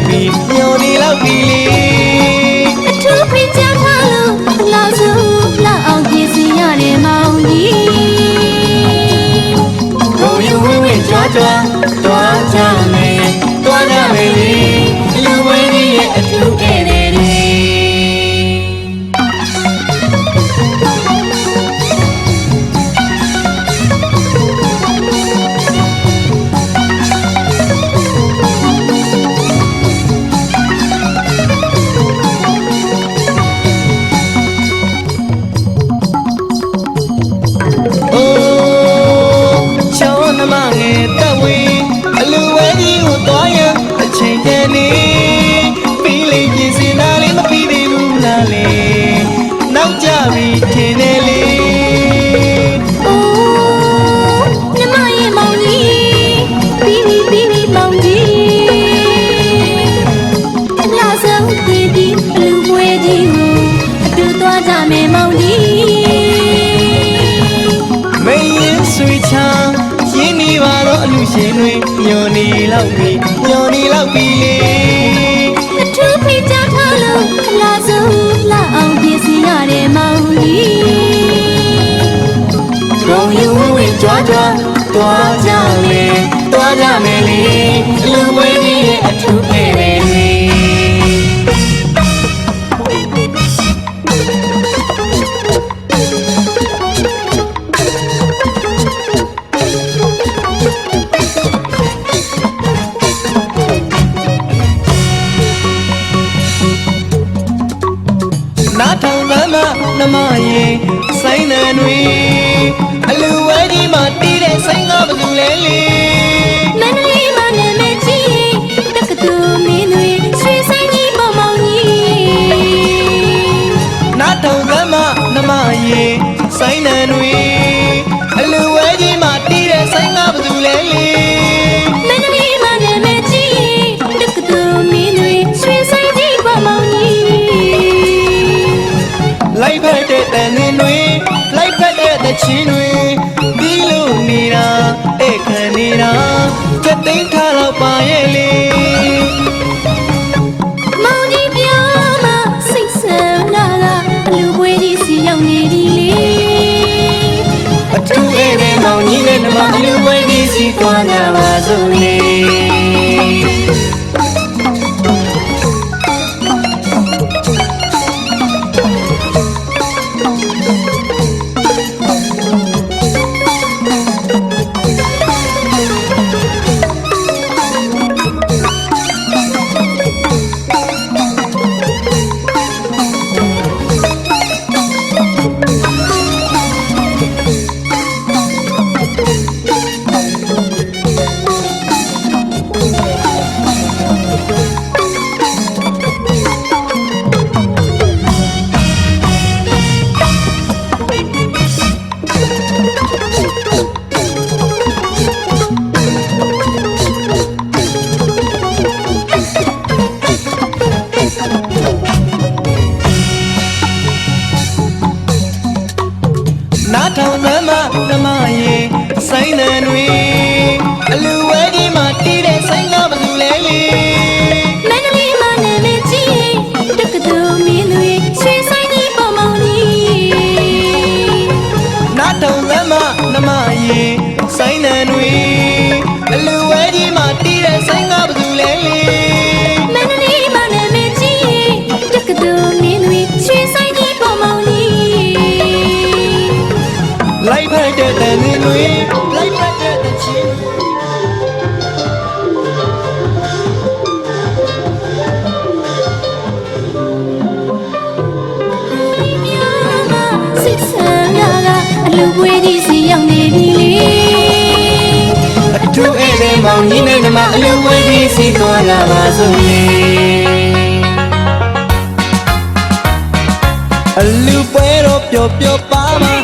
လောက်ပြီညိုနေလောက်ပြီလေအထူးဖိချထားလို့လောက်စုလောက်အောင်ပြည့်စင်ရတယ်မောင်ကြီးဘုံယူဝင်းဝင်းကြွားကြွားတွားကြမယ်တွားကြမယ်လေလူဝင်းကြီးရဲ့အထူးကဲ့ နှမရင်ဆိုင်တဲ့တွင်အလူဝဲကြီးမှာတီးတဲ့ဆိုင်ကဘယ်သူလဲလေ ရှင်တွေဒီလိုနေတာဧကန်နေတာချက်သိမ်းထားတော့ပါရဲ့လေမောင်ကြီးပြမစိတ်ဆန္ဒကအလူပွေးကြီးစီရောက်နေပြီလေအထူးဧတဲ့မောင်ကြီးနဲ့နှမအလူပွေးကြီးစီသွားကြပါစို့လေ ပွေးကြီးစီရောက်နေပြီလေအထူးအဲ့လေမောင်ကြီးနဲ့ညီမအလုပ်ပွေးကြီးစီသွားလာပါစို့လေအလူပွဲတော့ပျော်ပျော်ပါပါ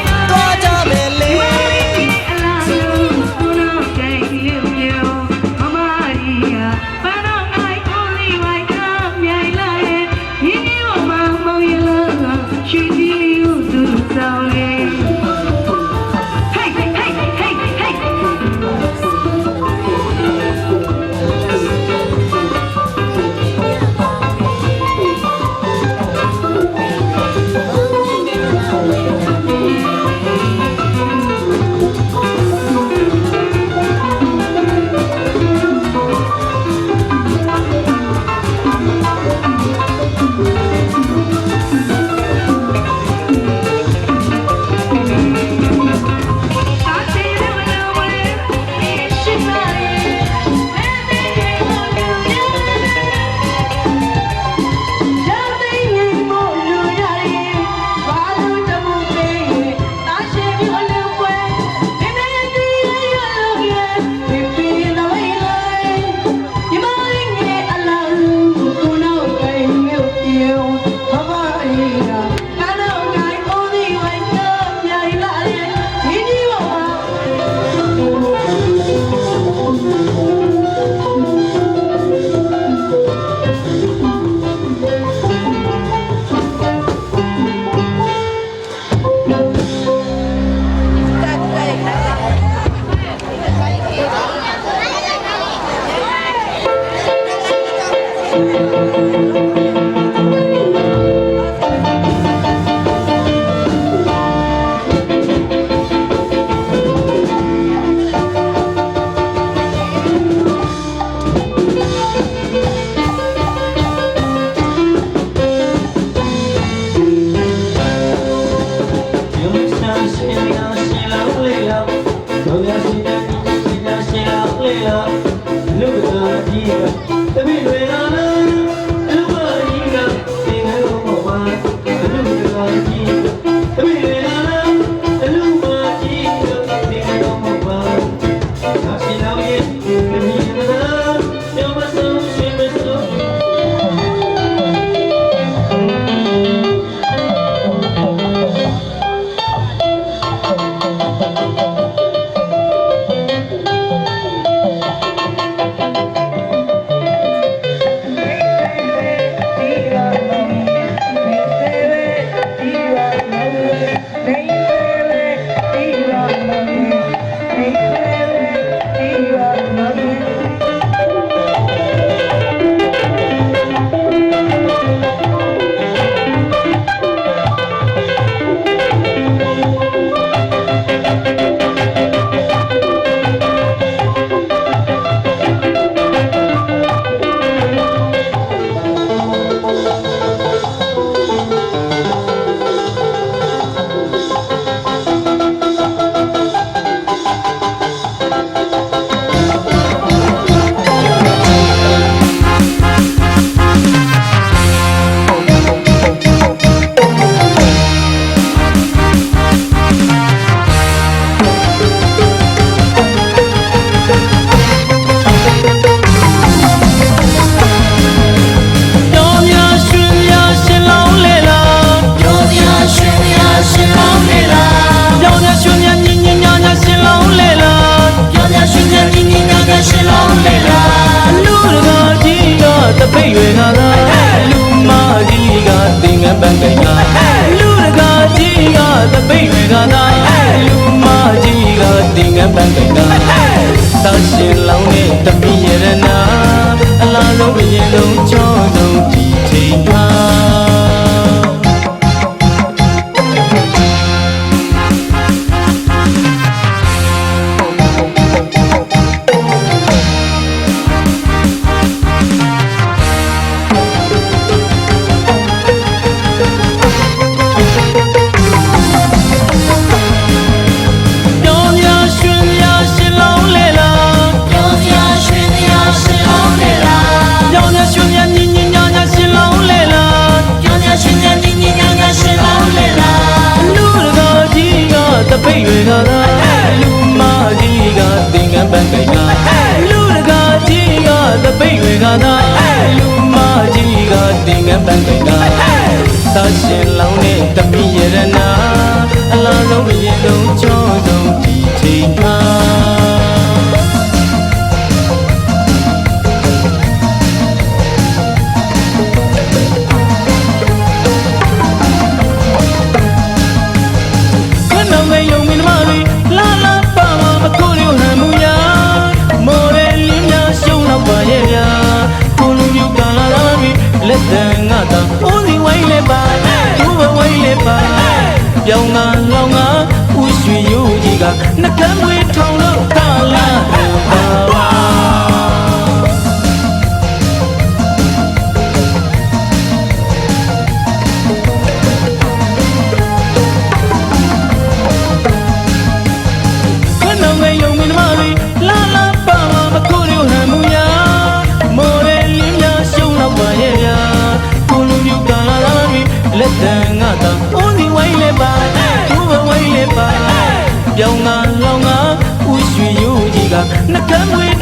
Nakamui.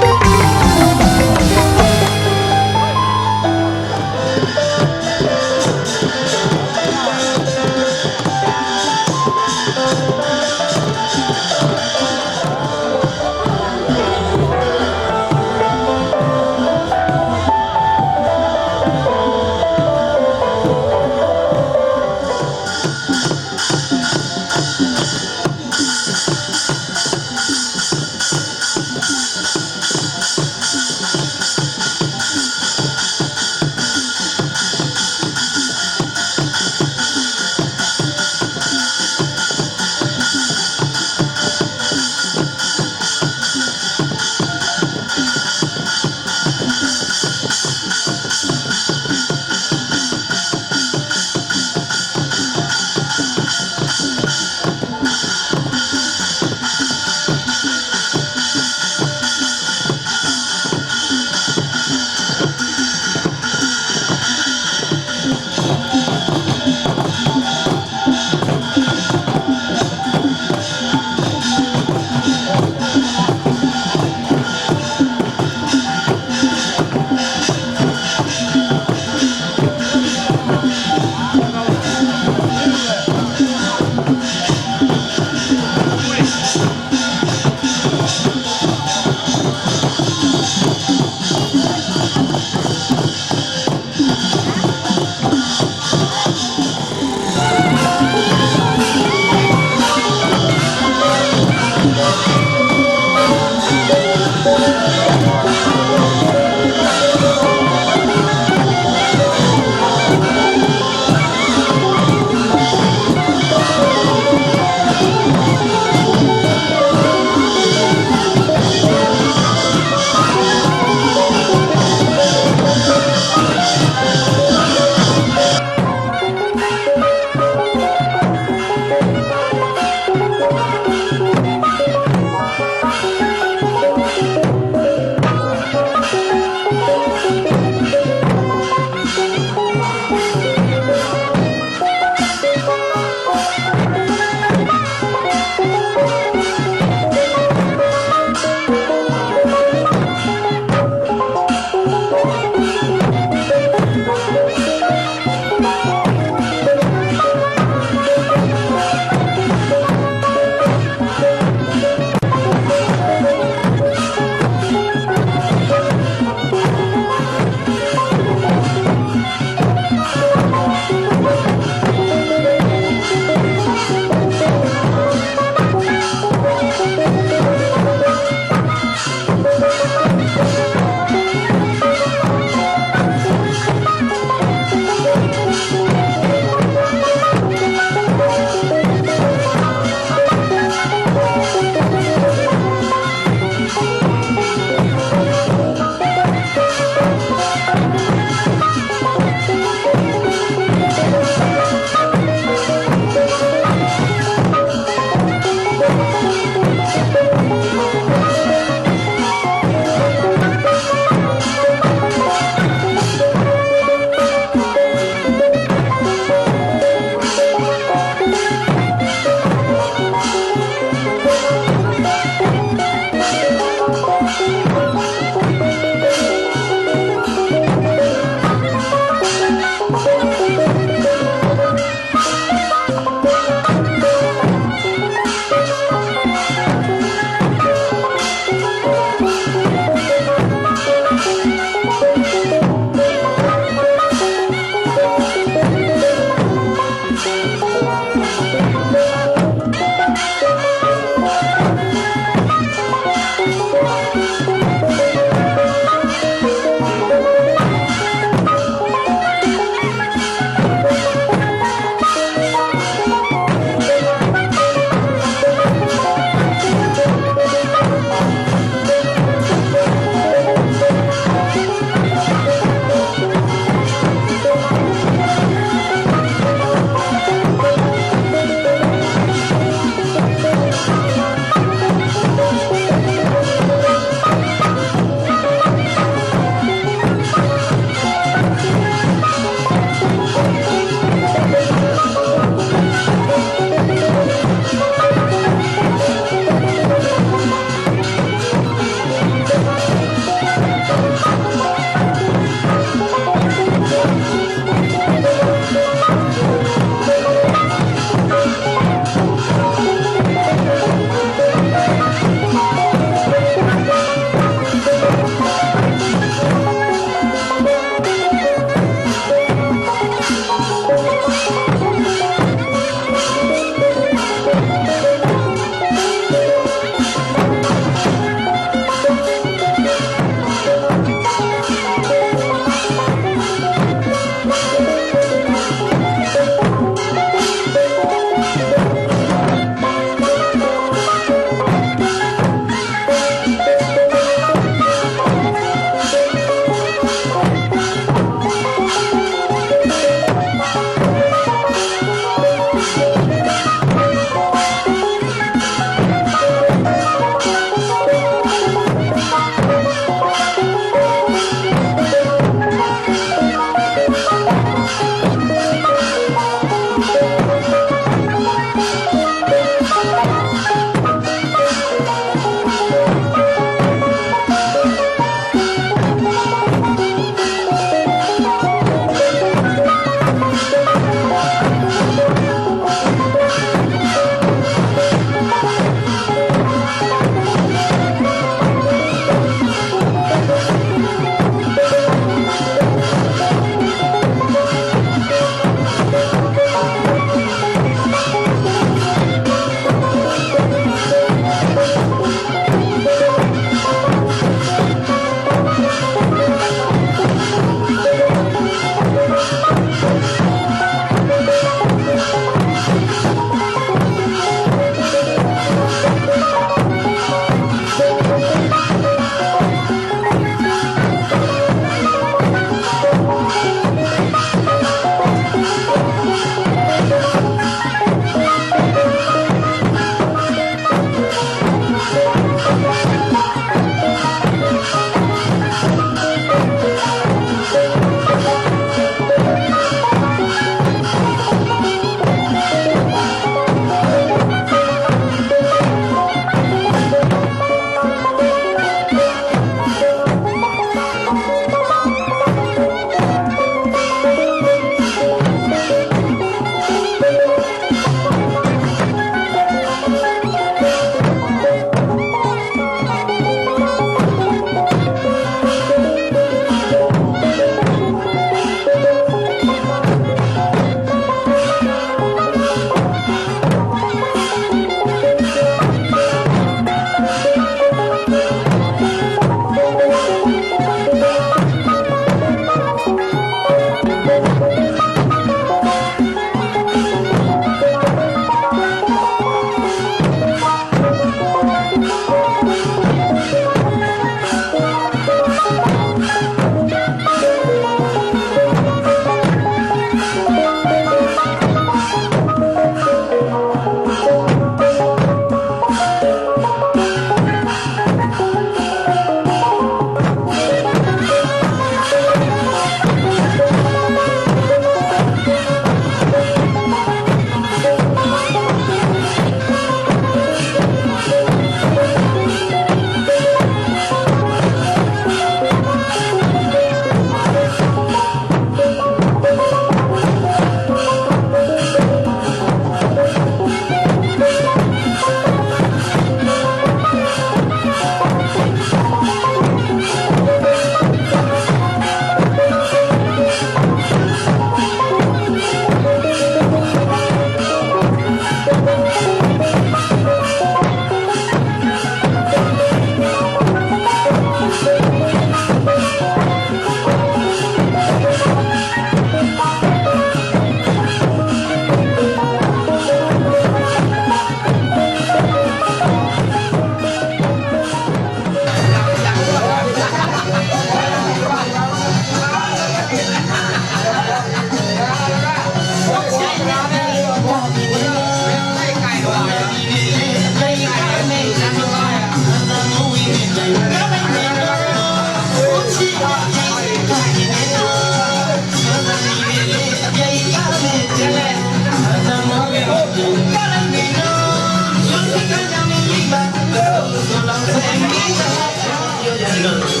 မ